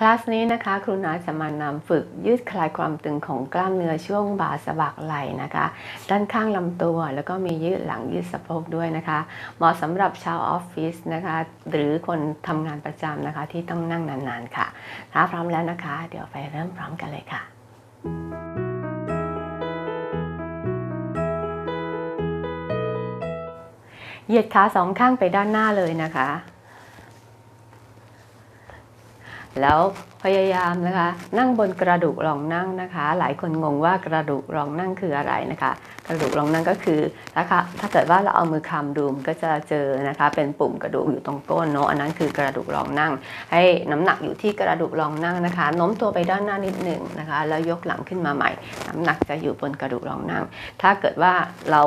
คลาสนี้นะคะ ครูนาจะมานำฝึกยืดคลายความตึงของกล้ามเนื้อช่วงบ่าสะบักไหล่นะคะ ด้านข้างลำตัวแล้วก็มียืดหลังยืดสะโพกด้วยนะคะ เหมาะสำหรับชาวออฟฟิศนะคะ หรือคนทำงานประจำนะคะที่ต้องนั่งนานๆค่ะ ถ้าพร้อมแล้วนะคะ เดี๋ยวไปเริ่มพร้อมกันเลยค่ะ เหยียดขาสองข้างไปด้านหน้าเลยนะคะ แล้วพยายามนะคะนั่งบนกระดูกรองนั่งนะคะ หลายคนงงว่ากระดูกรองนั่งคืออะไรนะคะ กระดูกรองนั่งก็คือนะคะถ้าเกิดว่าเราเอามือคำดูมนก็จะเจอนะคะเป็นปุ่มกระดูกอยู่ตรงก้นเนาะอันนั้นคือกระดูกรองนั่ง ให้น้ำหนักอยู่ที่กระดูกรองนั่งนะคะ โน้มตัวไปด้านหน้านิดหนึ่งนะคะแล้วยกหลังขึ้นมาใหม่ น้ำหนักจะอยู่บนกระดูกรองนั่ง ถ้าเกิดว่าเรา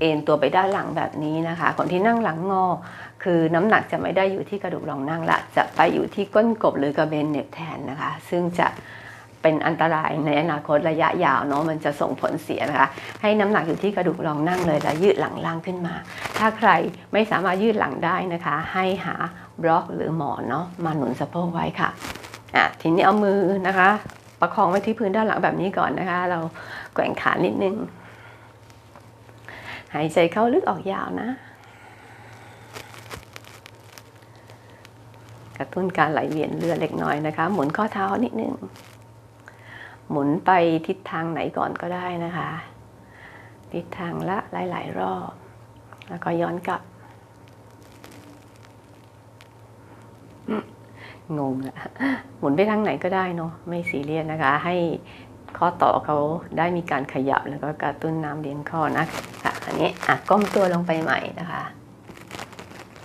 เอนตัวไปด้านหลังแบบนี้นะคะ คนที่นั่งหลังงอ คือน้ำหนักจะไม่ได้อยู่ที่กระดูกรองนั่งละ จะไปอยู่ที่ก้นกบหรือกระเบนเน็บแทนนะคะ ซึ่งจะเป็นอันตรายในอนาคตระยะยาวเนาะมันจะส่งผลเสียนะคะ ให้น้ำหนักอยู่ที่กระดูกรองนั่งเลยแล้วยืดหลังล่างขึ้นมา ถ้าใครไม่สามารถยืดหลังได้นะคะ ให้หาบล็อกหรือหมอนเนาะมาหนุนสะโพกไว้ค่ะอะทีนี้เอามือนะคะ ประคองไว้ที่พื้นด้านหลังแบบนี้ก่อนนะคะ เราแกว่งขานิดนึงหายใจเข้าลึกออกยาวนะ กระตุ้นการไหลเวียนเลือดเล็กน้อยนะคะ หมุนข้อเท้านิดนึง หมุนไปทิศทางไหนก่อนก็ได้นะคะ ทิศทางละหลาย ๆ รอบ แล้วก็ย้อนกลับ งงอะหมุนไปทางไหนก็ได้เนาะไม่ซีเรียสนะคะ ให้ข้อต่อเขาได้มีการขยับแล้วก็กระตุ้นน้ำเลี้ยงข้อนะคะอันนี้อะก้มตัวลงไปใหม่นะคะ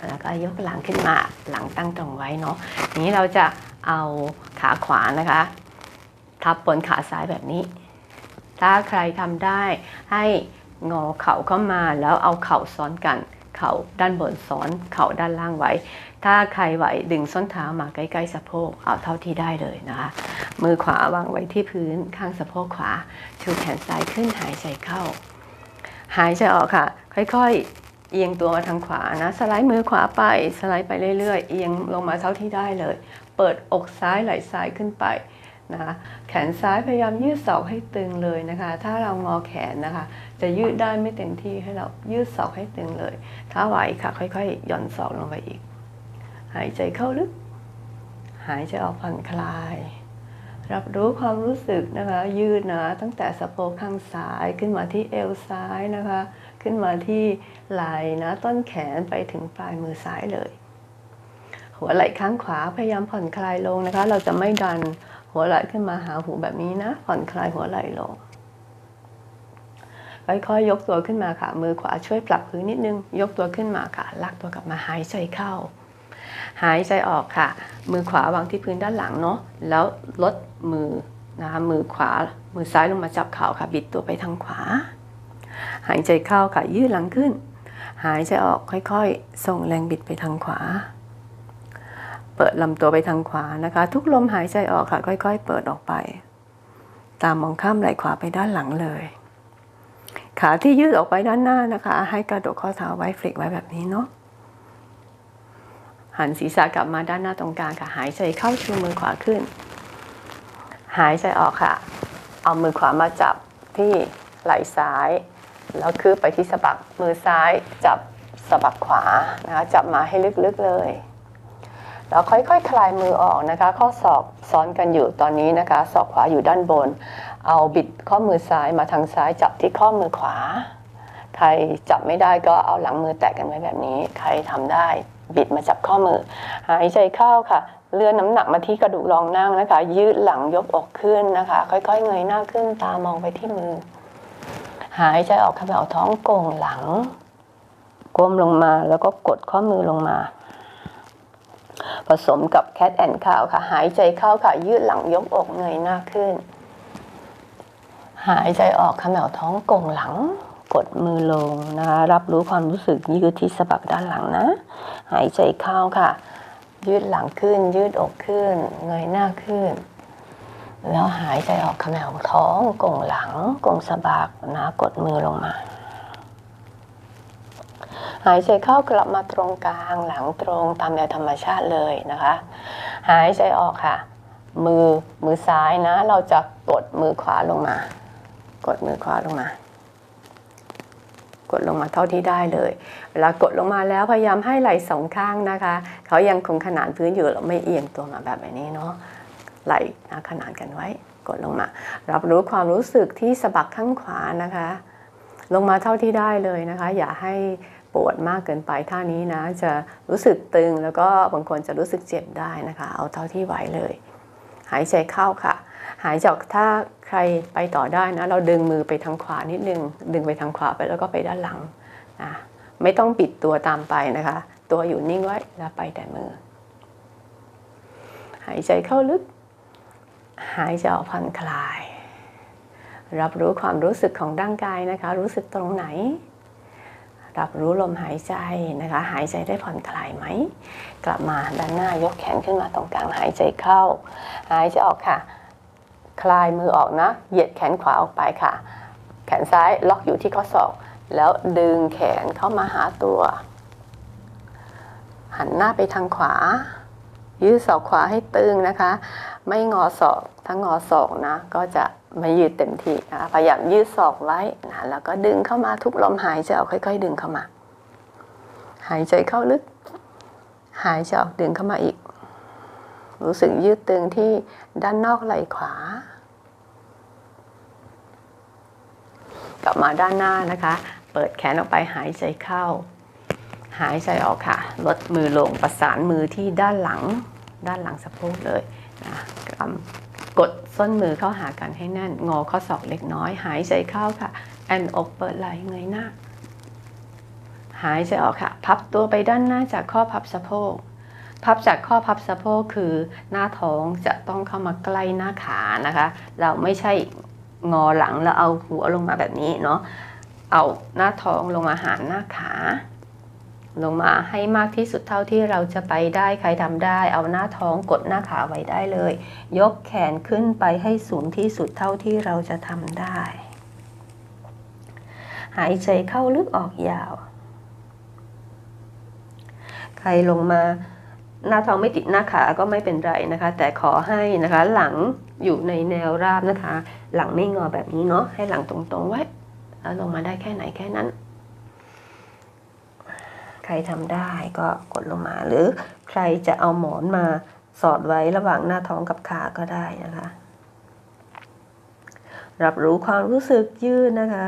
แล้วก็ยกหลังขึ้นมาหลังตั้งตรงไว้เนาะนี้เราจะเอาขาขวานะคะ ทับบนขาซ้ายแบบนี้ ถ้าใครทำได้ให้งอเข่าเข้ามาแล้วเอาเข่าซ้อนกัน เข่าด้านบนซ้อนเข่าด้านล่างไว้ ถ้าใครไหวดึงส้นเท้ามาใกล้ๆสะโพกเอาเท่าที่ได้เลยนะคะ มือขวาวางไว้ที่พื้นข้างสะโพกขวาชูแขนซ้ายขึ้นหายใจเข้า หายใจออกค่ะ ค่อยๆ เอียงตัวมาทางขวานะ สไลด์มือขวาไป สไลด์ไปเรื่อยๆ เอียงลงมาเท่าที่ได้เลย เปิดอกซ้ายไหล่ซ้ายขึ้นไปนะคะแขนซ้ายพยายามยืดศอกให้ตึงเลยนะคะ ถ้าเรางอแขนนะคะ จะยืดได้ไม่เต็มที่ให้เรายืดศอกให้ตึงเลย ถ้าไหวค่ะค่อยๆ หย่อนศอกลงไปอีก หายใจเข้าลึก หายใจออกผ่อนคลาย รับรู้ความรู้สึกนะคะ ยืดนะตั้งแต่สะโพกข้างซ้ายขึ้นมาที่เอวซ้ายนะคะ ขึ้นมาที่ไหล่นะต้นแขนไปถึงปลายมือซ้ายเลย หัวไหล่ข้างขวาพยายามผ่อนคลายลงนะคะ เราจะไม่ดันหัวไหล่ขึ้นมาหาหูแบบนี้นะ ผ่อนคลายหัวไหล่ลงค่อยๆยกตัวขึ้นมาค่ะ มือขวาช่วยปรับพื้นนิดนึง ยกตัวขึ้นมาค่ะ ลากตัวกลับมาหายใจเข้า หายใจออกค่ะ มือขวาวางที่พื้นด้านหลังเนาะ แล้วลดมือนะคะ มือขวา มือซ้ายลงมาจับเข่าค่ะ บิดตัวไปทางขวา หายใจเข้าค่ะยืดหลังขึ้น หายใจออกค่อยๆ ส่งแรงบิดไปทางขวา เปิดลำตัวไปทางขวานะคะ ทุกลมหายใจออกค่ะค่อย ๆ เปิดออกไป ตามมองข้ามไหล่ขวาไปด้านหลังเลย ขาที่ยืดออกไปด้านหน้านะคะ ให้กระดกข้อเท้าไว้ฟลิกไว้แบบนี้เนาะหันศีรษะกลับมาด้านหน้าตรงกลางค่ะหายใจเข้าชูมือขวาขึ้น หายใจออกค่ะ เอามือขวามาจับที่ไหล่ซ้าย แล้วคือไปที่สะบักมือซ้ายจับสะบักขวานะคะจับมาให้ลึกๆเลยแล้วค่อยๆคคลายมือออกนะคะ ข้อศอกซ้อนกันอยู่ตอนนี้นะคะศอกขวาอยู่ด้านบน เอาบิดข้อมือซ้ายมาทางซ้ายจับที่ข้อมือขวา ใครจับไม่ได้ก็เอาหลังมือแตะกันไว้แบบนี้ ใครทำได้บิดมาจับข้อมือ หายใจเข้าค่ะ เลื่อนน้ำหนักมาที่กระดูกรองนั่งนะคะ ยืดหลังยกอกขึ้นนะคะ ค่อยๆเงยหน้าขึ้นตามองไปที่มือ หายใจออกขมเอาท้องโก่งหลังก้มลงมาแล้วก็กดข้อมือลงมา ผสมกับแคทแอนคาวค่ะ หายใจเข้าค่ะ ยืดหลังยกอกเงยหน้าขึ้น หายใจออกขมเอาท้องโก่งหลัง กดมือลงนะคะ รับรู้ความรู้สึกยืดที่สะบักด้านหลังนะ หายใจเข้าค่ะ ยืดหลังขึ้น ยืดอกขึ้น เงยหน้าขึ้น แล้วหายใจออกขมวท้องกงหลังกงสะบักนะกดมือลงมา หายใจเข้ากลับมาตรงกลางหลังตรงตามแนวธรรมชาติเลยนะคะ หายใจออกค่ะ มือมือซ้ายนะ เราจะกดมือขวาลงมา กดมือขวาลงมา กดลงมาเท่าที่ได้เลยเวลากดลงมาแล้วพยายามให้ไหล่สองข้างนะคะ เขายังคงขนานพื้นอยู่เราไม่เอียงตัวมาแบบนี้เนาะ ไหล่นะขนานกันไว้ กดลงมา รับรู้ความรู้สึกที่สะบักข้างขวานะคะ ลงมาเท่าที่ได้เลยนะคะ อย่าให้ปวดมากเกินไปท่านี้นะ จะรู้สึกตึงแล้วก็บางคนจะรู้สึกเจ็บได้นะคะ เอาเท่าที่ไหวเลย หายใจเข้าค่ะ หายจออกถ้าใครไปต่อได้นะ เราดึงมือไปทางขวานิดนึง ดึงไปทางขวาไปแล้วก็ไปด้านหลังนะไม่ต้องปิดตัวตามไปนะคะ ตัวอยู่นิ่งไว้แล้วไปแต่มือ หายใจเข้าลึก หายใจออกผ่อนคลาย รับรู้ความรู้สึกของร่างกายนะคะ รู้สึกตรงไหน รับรู้ลมหายใจนะคะ หายใจได้ผ่อนคลายไหม กลับมาด้านหน้ายกแขนขึ้นมาตรงกลางหายใจเข้า หายใจออกค่ะ คลายมือออกนะ เหยียดแขนขวาออกไปค่ะ แขนซ้ายล็อกอยู่ที่ข้อศอก แล้วดึงแขนเข้ามาหาตัว หันหน้าไปทางขวายืดศอกขวาให้ตึงนะคะ ไม่งอศอกถ้างอศอกนะ ก็จะไม่ยืดเต็มที่นะพยายามยืดศอกไว้นะแล้วก็ดึงเข้ามาทุกลมหายใจออกค่อย ๆ ดึงเข้ามา หายใจเข้าลึก หายใจออกดึงเข้ามาอีก รู้สึกยืดตึงที่ด้านนอกไหล่ขวา กลับมาด้านหน้านะคะ เปิดแขนออกไปหายใจเข้า หายใจออกค่ะ ลดมือลงประสานมือที่ด้านหลัง ด้านหลังสะโพกเลย กำกดส้นมือเข้าหากันให้แน่น งอข้อศอกเล็กน้อย หายใจเข้าค่ะ แอนอกเปิดไหล่เงยหน้า หายใจออกค่ะ พับตัวไปด้านหน้าจากข้อพับสะโพก พับจากข้อพับสะโพกคือหน้าท้องจะต้องเข้ามาใกล้หน้าขานะคะ เราไม่ใช่งอหลังแล้วเอาหัวลงมาแบบนี้เนาะ เอาหน้าท้องลงมาหาหน้าขา ลงมาให้มากที่สุดเท่าที่เราจะไปได้ใครทำได้ เอาหน้าท้องกดหน้าขาไว้ได้เลย ยกแขนขึ้นไปให้สูงที่สุดเท่าที่เราจะทำได้ หายใจเข้าลึกออกยาว ใครลงมาหน้าท้องไม่ติดหน้าขาก็ไม่เป็นไรนะคะ แต่ขอให้นะคะหลังอยู่ในแนวราบนะคะ หลังไม่งอแบบนี้เนาะให้หลังตรงๆไว้แล้วลงมาได้แค่ไหนแค่นั้น ครทำได้ก็กดลงมา หรือใครจะเอาหมอนมาสอดไว้ระหว่างหน้าท้องกับขาก็ได้นะคะ รับรู้ความรู้สึกยืดนะคะ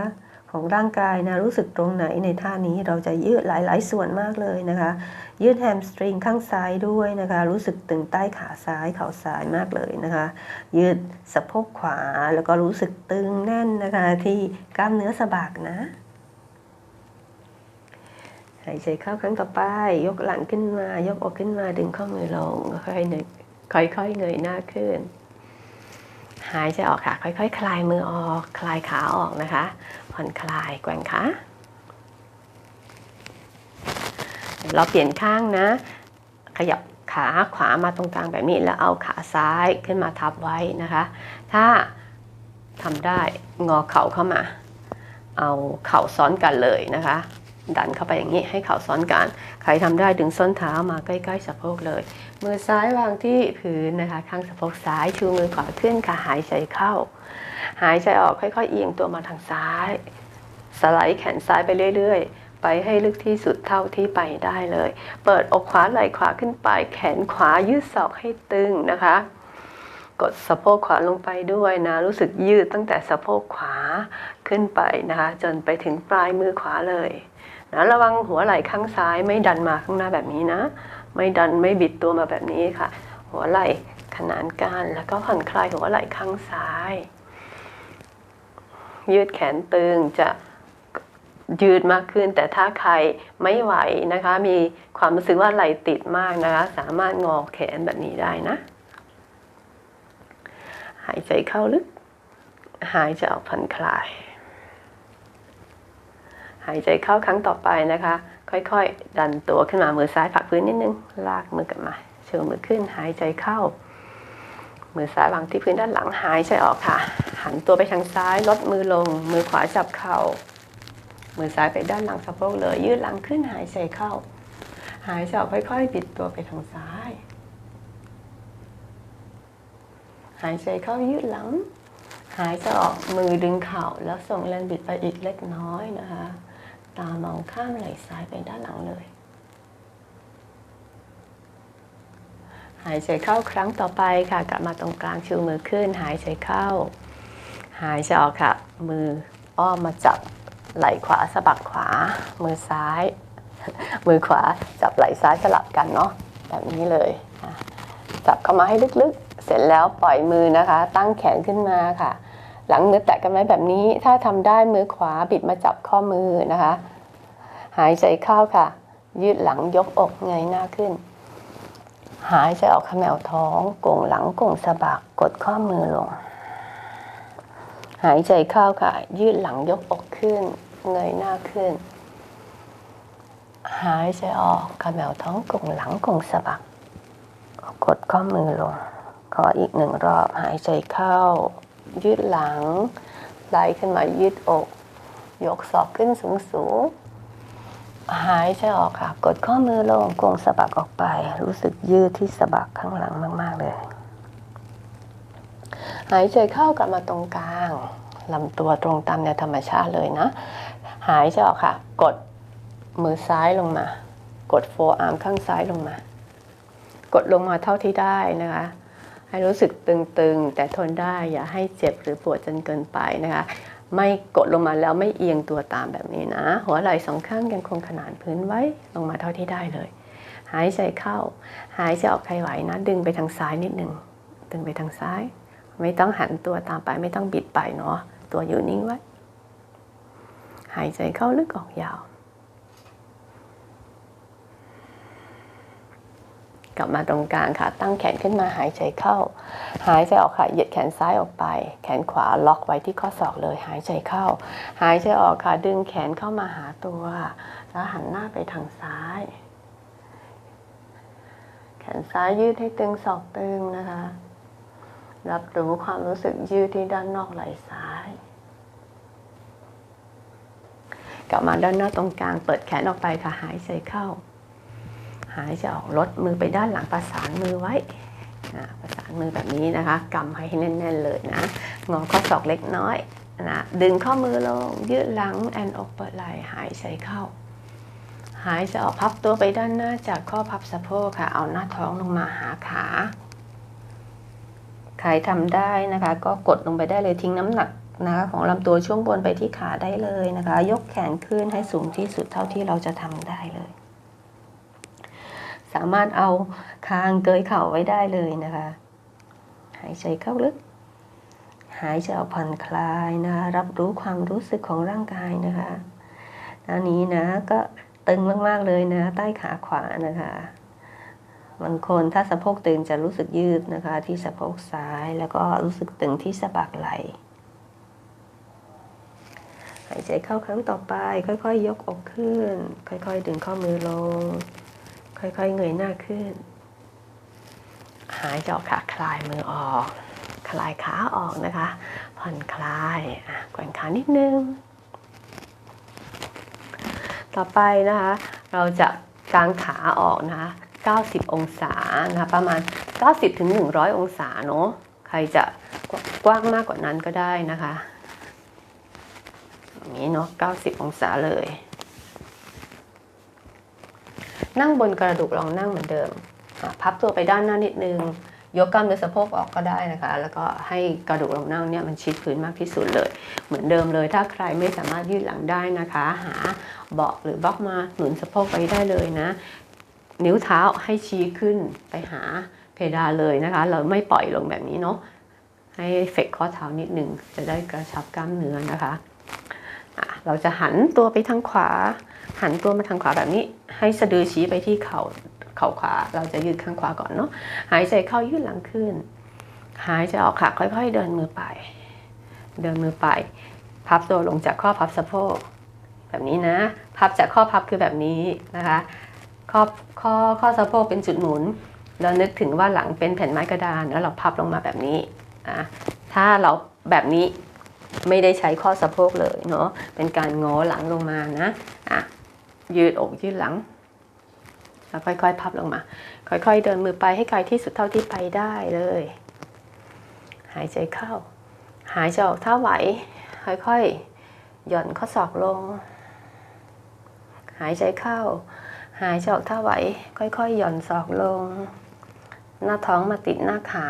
ของร่างกายนะรู้สึกตรงไหนในท่านี้เราจะยืดหลายๆ ส่วนมากเลยนะคะ ยืดแฮมสตริงข้างซ้ายด้วยนะคะ รู้สึกตึงใต้ขาซ้ายเข่าซ้ายมากเลยนะคะ ยืดสะโพกขวาแล้วก็รู้สึกตึงแน่นนะคะที่กล้ามเนื้อสะบักนะายใจเข้าครั้งต่อไป ยกหลังขึ้นมา ยกอกขึ้นมาดึงข้อมือลงค่อยๆเงยค่อยๆเงยหน้าขึ้น หายใจออกค่ะ ค่อยๆคคลายมือออก คลายขาออกนะคะ ผ่อนคลายแกว่งขาเราเปลี่ยนข้างนะ ขยับขาขวามาตรงกลางแบบนี้แล้วเอาขาซ้ายขึ้นมาทับไว้นะคะ ถ้าทำได้งอเข่าเข้ามา เอาเข่าซ้อนกันเลยนะคะ ดันเข้าไปอย่างนี้ให้เข่าซ้อนกัน ใครทำได้ดึงส้นเท้ามาใกล้ๆสะโพกเลย มือซ้ายวางที่พื้นนะคะ ข้างสะโพกซ้ายชูมือขวาขึ้นค่ะหายใจเข้า หายใจออกค่อยๆเอียงตัวมาทางซ้าย สไลด์แขนซ้ายไปเรื่อยๆไปให้ลึกที่สุดเท่าที่ไปได้เลย เปิดอกขวาไหล่ขวาขึ้นไป แขนขวายืดศอกให้ตึงนะคะ กดสะโพกขวาลงไปด้วยนะ รู้สึกยืดตั้งแต่สะโพกขวาขึ้นไปนะคะ จนไปถึงปลายมือขวาเลย นะระวังหัวไหล่ข้างซ้ายไม่ดันมาข้างหน้าแบบนี้นะ ไม่ดันไม่บิดตัวมาแบบนี้ค่ะ หัวไหล่ขนานกันแล้วก็ผ่อนคลายหัวไหล่ข้างซ้าย ยืดแขนตึงจะยืดมากขึ้น แต่ถ้าใครไม่ไหวนะคะ มีความรู้สึกว่าไหล่ติดมากนะคะ สามารถงอแขนแบบนี้ได้นะ หายใจเข้าลึก หายใจออกผ่อนคลายายใจเข้าครั้งต่อไปนะคะ ค่อยๆ ดันตัวขึ้นมามือซ้ายผักพื้นนิดนึง ลากมือกลับมาเชิญมือขึ้นหายใจเข้า มือซ้ายวางที่พื้นด้านหลังหายใจออกค่ะ หันตัวไปทางซ้ายลดมือลง มือขวาจับเข่า มือซ้ายไปด้านหลังสะโพกเลย ยืดหลังขึ้นหายใจเข้า หายใจออกค่อย ๆ บิดตัวไปทางซ้าย หายใจเข้ายืดหลังหายใจออกมือดึงเข่าแล้วส่งแรงบิดไปอีกเล็กน้อยนะคะ ตามองข้างไหล่ซ้ายไปด้านหลังเลย หายใจเข้าครั้งต่อไปค่ะ กลับมาตรงกลางชูมือขึ้น หายใจเข้า หายใจออกค่ะ มืออ้อมมาจับไหล่ขวาสะบักขวา มือซ้าย มือขวาจับไหล่ซ้ายสลับกันเนาะแบบนี้เลยจับเข้ามาให้ลึกๆ เสร็จแล้วปล่อยมือนะคะ ตั้งแขนขึ้นมาค่ะ หลังมือแตะกันไว้แบบนี้ ถ้าทำได้มือขวาบิดมาจับข้อมือนะคะ หายใจเข้าค่ะ ยืดหลังยกอกเงยหน้าขึ้น หายใจออกขมวท้องกงหลังกงสะบักกดข้อมือลง หายใจเข้าค่ะ ยืดหลังยกอกขึ้น เงยหน้าขึ้น หายใจออกขมวท้องกงหลังกงสะบักกดข้อมือลง ขออีกหนึ่งรอบหายใจเข้า ยืดหลังไหลขึ้นมายืดอก ยกศอกขึ้นสูงสูง หายใจออกค่ะ กดข้อมือลงโกงสะบักออกไป รู้สึกยืดที่สะบักข้างหลังมาก ๆ เลย หายใจเข้ากลับมาตรงกลางลำตัวตรงตามแนวธรรมชาติเลยนะ หายใจออกค่ะ กดมือซ้ายลงมา กดโฟอาร์มข้างซ้ายลงมา กดลงมาเท่าที่ได้นะคะ ให้รู้สึกตึงๆ แต่ทนได้อย่าให้เจ็บหรือปวดจนเกินไปนะคะ ไม่กดลงมาแล้วไม่เอียงตัวตามแบบนี้นะ หัวไหล่สองข้างยังคงขนานพื้นไว้ลงมาเท่าที่ได้เลย หายใจเข้า หายใจออกใครไหวนะ ดึงไปทางซ้ายนิดหนึ่งดึงไปทางซ้าย ไม่ต้องหันตัวตามไปไม่ต้องบิดไปเนาะตัวอยู่นิ่งไว้ หายใจเข้าลึกออกยาว กลับมาตรงกลางค่ะ ตั้งแขนขึ้นมาหายใจเข้า หายใจออกค่ะ เหยียดแขนซ้ายออกไป แขนขวาล็อกไว้ที่ข้อศอกเลย หายใจเข้า หายใจออกค่ะ ดึงแขนเข้ามาหาตัว แล้วหันหน้าไปทางซ้าย แขนซ้ายยืดให้ตึงศอกตึงนะคะ รับรู้ความรู้สึกยืดที่ด้านนอกไหล่ซ้ายกลับมาด้านหน้าตรงกลาง เปิดแขนออกไปค่ะ หายใจเข้า หายใจออกลดมือไปด้านหลังประสานมือไว้ประสานมือแบบนี้นะคะกำให้แน่นๆเลยนะงอข้อศอกเล็กน้อยนะดึงข้อมือลงยืดหลังแอนอกเปิดไหล่หายใจเข้า หายใจออกพับตัวไปด้านหน้าจากข้อพับสะโพกค่ะ เอาหน้าท้องลงมาหาขาใครทำได้นะคะ ก็กดลงไปได้เลยทิ้งน้ำหนักนะคะของลำตัวช่วงบนไปที่ขาได้เลยนะคะ ยกแขนขึ้นให้สูงที่สุดเท่าที่เราจะทำได้เลย สามารถเอาคางเกยเข่าไว้ได้เลยนะคะ หายใจเข้าลึก หายใจออกผ่อนคลายนะคะรับรู้ความรู้สึกของร่างกายนะคะอันนี้นะก็ตึงมากๆเลยนะใต้ขาขวานะคะบางคนถ้าสะโพกตึงจะรู้สึกยืดนะคะ ที่สะโพกซ้ายแล้วก็รู้สึกตึงที่สะบักไหลหายใจเข้าครั้งต่อไป ค่อยๆยกอกขึ้น ค่อยๆ ดึงข้อมือลง ค่อยๆเงยหน้าขึ้น หายใจออกค่ะ คลายมือออก คลายขาออกนะคะ ผ่อนคลายแกว่งขานิดนึง ต่อไปนะคะ เราจะกางขาออกนะคะ 90 องศานะคะ ประมาณ 90ถึง100 องศาเนาะ ใครจะกว้างมากกว่านั้นก็ได้นะคะอย่างนี้เนาะ 90 องศาเลย นั่งบนกระดูกลองนั่งเหมือนเดิม พับตัวไปด้านหน้านิดนึง ยกกล้ามเนื้อสะโพกออกก็ได้นะคะ แล้วก็ให้กระดูกลงนั่งเนี่ยมันชิดพื้นมากที่สุดเลย เหมือนเดิมเลย ถ้าใครไม่สามารถยืดหลังได้นะคะ หาเบาะหรือบล็อกมาหนุนสะโพกไปได้เลยนะ นิ้วเท้าให้ชี้ขึ้นไปหาเพดานเลยนะคะ เราไม่ปล่อยลงแบบนี้เนาะ ให้เฟกข้อเท้านิดนึงจะได้กระชับกล้ามเนื้อนะคะะเราจะหันตัวไปทางขวา หันตัวมาทางขวาแบบนี้ ให้สะดือชี้ไปที่เข่าเข่าขวา เราจะยืดข้างขวาก่อนเนาะหายใจเข้ายืดหลังขึ้น หายใจออกค่ะค่อย ๆ เดินมือไป เดินมือไป พับตัวลงจากข้อพับสะโพกแบบนี้นะ พับจากข้อพับคือแบบนี้นะคะ ข้อข้อข้อสะโพกเป็นจุดหมุน เรานึกถึงว่าหลังเป็นแผ่นไม้กระดานแล้วเราพับลงมาแบบนี้อะถ้าเราแบบนี้ไม่ได้ใช้ข้อสะโพกเลยเนาะ เป็นการงอหลังลงมานะ อะ ยืดอกยืดหลังแล้วค่อยๆ พับลงมา ค่อยๆ เดินมือไปให้ไกลที่สุดเท่าที่ไปได้เลย หายใจเข้า หายใจออกถ้าไหว ค่อยๆ หย่อนข้อศอกลง หายใจเข้า หายใจออกถ้าไหว ค่อยๆ หย่อนศอกลง หน้าท้องมาติดหน้าขา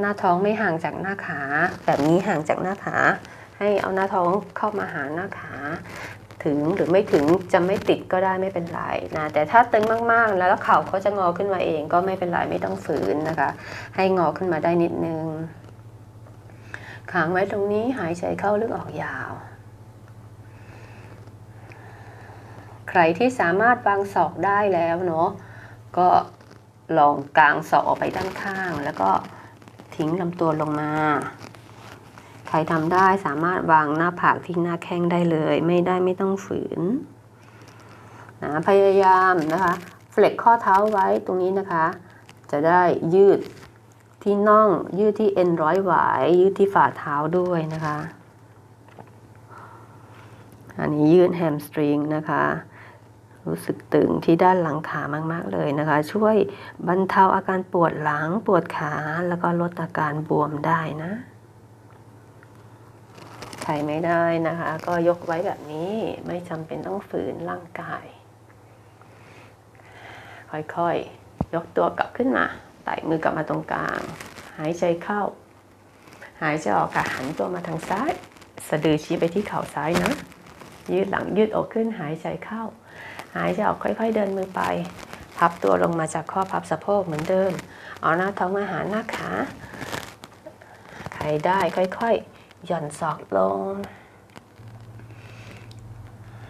หน้าท้องไม่ห่างจากหน้าขา แบบนี้ห่างจากหน้าขา ให้เอาหน้าท้องเข้ามาหาหน้าขา ถึงหรือไม่ถึงจะไม่ติดก็ได้ไม่เป็นไรนะแต่ถ้าตึงมากๆ แล้วเข่าเขาจะงอขึ้นมาเองก็ไม่เป็นไรไม่ต้องฝืนนะคะ ให้งอขึ้นมาได้นิดนึงขังไว้ตรงนี้หายใจเข้าลึกออกยาว ใครที่สามารถวางศอกได้แล้วเนาะก็ลองกางศอกออกไปด้านข้าง แล้วก็ทิ้งลำตัวลงมา ใครทำได้สามารถวางหน้าผากที่หน้าแข้งได้เลย ไม่ได้ไม่ต้องฝืนนะพยายามนะคะเฟล็กข้อเท้าไว้ตรงนี้นะคะ จะได้ยืดที่น่องยืดที่เอ็นร้อยหวาย ยืดที่ฝ่าเท้าด้วยนะคะ อันนี้ยืดแฮมสตริงนะคะ รู้สึกตึงที่ด้านหลังขามาก ๆ เลยนะคะ ช่วยบรรเทาอาการปวดหลังปวดขาแล้วก็ลดอาการบวมได้นะ ใครไม่ได้นะคะ ก็ยกไว้แบบนี้ไม่จำเป็นต้องฝืนร่างกาย ค่อยๆ ยกตัวกลับขึ้นมาไต่มือกลับมาตรงกลาง หายใจเข้า หายใจออกค่ะหันตัวมาทางซ้าย สะดือชี้ไปที่เข่าซ้ายนะ ยืดหลังยืดอกขึ้นหายใจเข้า หายใจออกค่อย ๆ เดินมือไปพับตัวลงมาจากข้อพับสะโพกเหมือนเดิม เอาหน้าท้องมาหาหน้าขา ใครได้ค่อย ๆ หย่อนศอกลง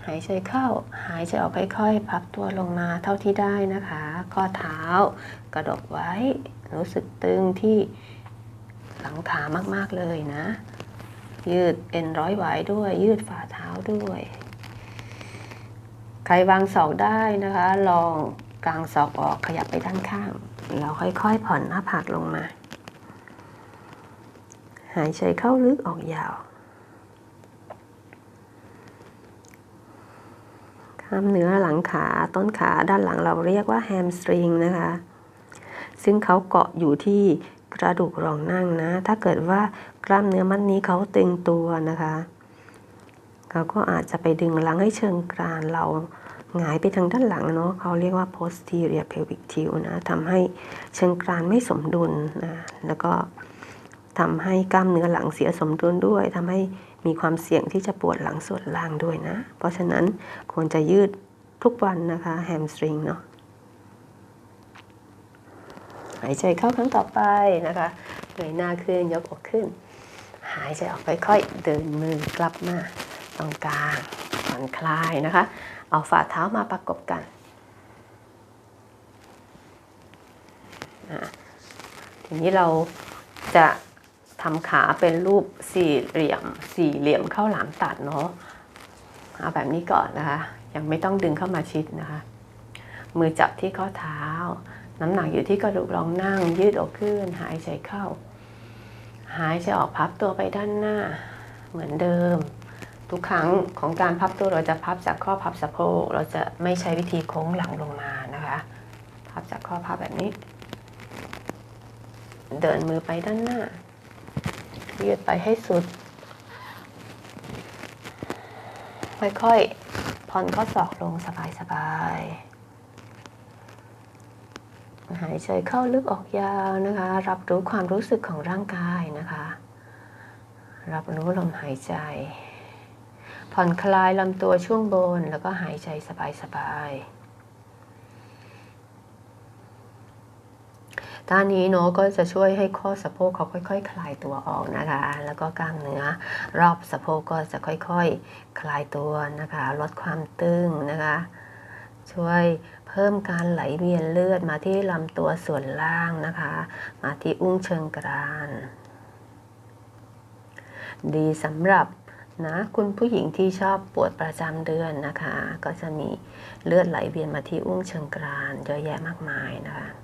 หายใจเข้า หายใจออกค่อยๆ พับตัวลงมาเท่าที่ได้นะคะ ข้อเท้ากระดกไว้ รู้สึกตึงที่หลังขามากๆเลยนะ ยืดเอ็นร้อยไหวด้วย ยืดฝ่าเท้าด้วย ใครวางศอกได้นะคะ ลองกางศอกออกขยับไปด้านข้างแล้วค่อยๆผ่อนหน้าผากลงมา หายใจเข้าลึกออกยาวกล้ามเนื้อหลังขาต้นขาด้านหลังเราเรียกว่าแฮมสตริงนะคะ ซึ่งเขาเกาะอยู่ที่กระดูกรองนั่งนะ ถ้าเกิดว่ากล้ามเนื้อมัดนี้เขาตึงตัวนะคะเขาก็อาจจะไปดึงหลังให้เชิงกรานเราหงายไปทางด้านหลังเนาะเขาเรียกว่า posterior pelvic tilt นะทำให้เชิงกรานไม่สมดุลนะแล้วก็ ทำให้กล้ามเนื้อหลังเสียสมดุลด้วยทำให้มีความเสี่ยงที่จะปวดหลังส่วนล่างด้วยนะ เพราะฉะนั้นควรจะยืดทุกวันนะคะแฮมสตริงเนาะหายใจเข้าครั้งต่อไปนะคะเงยหน้าขึ้นยกอกขึ้น หายใจออกค่อยๆเดินมือกลับมาตรงกลางผ่อนคลายนะคะ เอาฝ่าเท้ามาประกบกันทีนี้เราจะ ทำขาเป็นรูปสี่เหลี่ยม สี่เหลี่ยมเข้าหลามตัดเนาะเอาแบบนี้ก่อนนะคะ ยังไม่ต้องดึงเข้ามาชิดนะคะ มือจับที่ข้อเท้า น้ำหนักอยู่ที่กระดูกรองนั่ง ยืดอกขึ้น หายใจเข้า หายใจออกพับตัวไปด้านหน้า เหมือนเดิม ทุกครั้งของการพับตัวเราจะพับจากข้อพับสะโพก เราจะไม่ใช้วิธีโค้งหลังลงมานะคะ พับจากข้อพับแบบนี้ เดินมือไปด้านหน้า ยืดไปให้สุด ค่อยๆผ่อนข้อศอกลงสบายๆ หายใจเข้าลึกออกยาวนะคะ รับรู้ความรู้สึกของร่างกายนะคะ รับรู้ลมหายใจ ผ่อนคลายลำตัวช่วงบนแล้วก็หายใจสบายๆ ท่านี้เนาะก็จะช่วยให้ข้อสะโพกเขาค่อย ๆ คลายตัวออกนะคะ แล้วก็กล้ามเนื้อรอบสะโพกก็จะค่อยๆคลายตัวนะคะ ลดความตึงนะคะ ช่วยเพิ่มการไหลเวียนเลือดมาที่ลำตัวส่วนล่างนะคะ มาที่อุ้งเชิงกราน ดีสำหรับนะคุณผู้หญิงที่ชอบปวดประจำเดือนนะคะ ก็จะมีเลือดไหลเวียนมาที่อุ้งเชิงกรานเยอะแยะมากมายนะคะ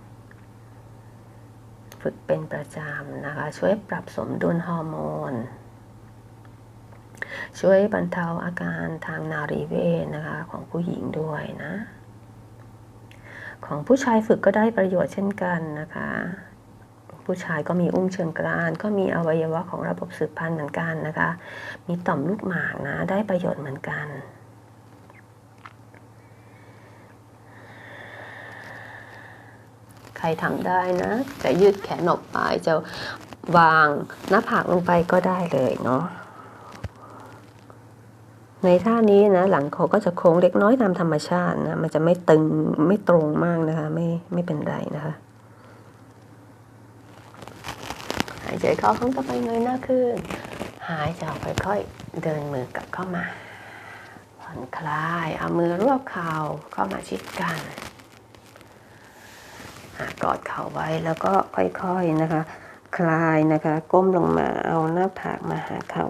ฝึกเป็นประจำนะคะ ช่วยปรับสมดุลฮอร์โมน ช่วยบรรเทาอาการทางนารีเวชนะคะของผู้หญิงด้วยนะ ของผู้ชายฝึกก็ได้ประโยชน์เช่นกันนะคะ ผู้ชายก็มีอุ้งเชิงกราน ก็มีอวัยวะของระบบสืบพันธุ์เหมือนกันนะคะ มีต่อมลูกหมากนะ ได้ประโยชน์เหมือนกัน ใค รทำได้นะ จะยืดแขนออกไปจะวางหน้าผากลงไปก็ได้เลยเนาะในท่านี้นะ หลังเขาก็จะโค้งเล็กน้อยตามธรรมชาตินะมันจะไม่ตึงไม่ตรงมากนะคะไม่ไม่เป็นไรนะคะหายใจเข้าข้างต่อไปเงยหน้าขึ้น หายใจออกค่อยๆเดินมือกลับเข้ามาผ่อนคลายเอามือรวบเข่าเข้ามาชิดกัน กอดเข่าไว้แล้วก็ค่อยๆนะคะ คลายนะคะ ก้มลงมาเอาหน้าผากมาหาเข่า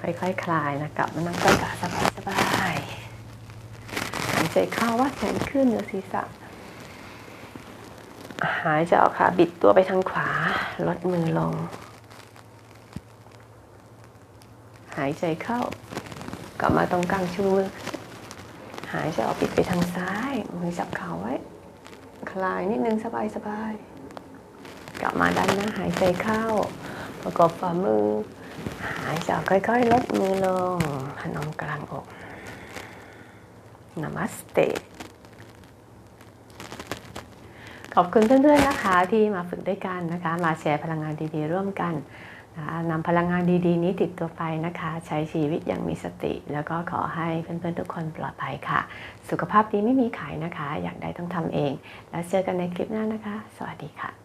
ค่อยๆ คลายนะกลับมานั่งกระกะสบายสบายๆหายใจเข้าว่าแขนขึ้นเหนือศีรษะ หายใจออกค่ะบิดตัวไปทางขวา ลดมือลง หายใจเข้า กลับมาตรงกลางชูมือ หายใจออกบิดไปทางซ้าย มือจับเข่าไว้ คลายนิดนึงสบายสบายๆกลับมาด้านหน้าหายใจเข้า ประกอบฝ่ามือ หายใจค่อยๆ ลดมือลงพนมกลางอก นามัสเตขอบคุณเพื่อนๆนะคะที่มาฝึกด้วยกันนะคะ มาแชร์พลังงานดีๆ ร่วมกัน นำพลังงานดีๆ นี้ติดตัวไปนะคะ ใช้ชีวิตอย่างมีสติ แล้วก็ขอให้เพื่อนๆทุกคนปลอดภัยค่ะ สุขภาพดีไม่มีขายนะคะ อยากได้ต้องทำเอง แล้วเจอกันในคลิปหน้านะคะ สวัสดีค่ะ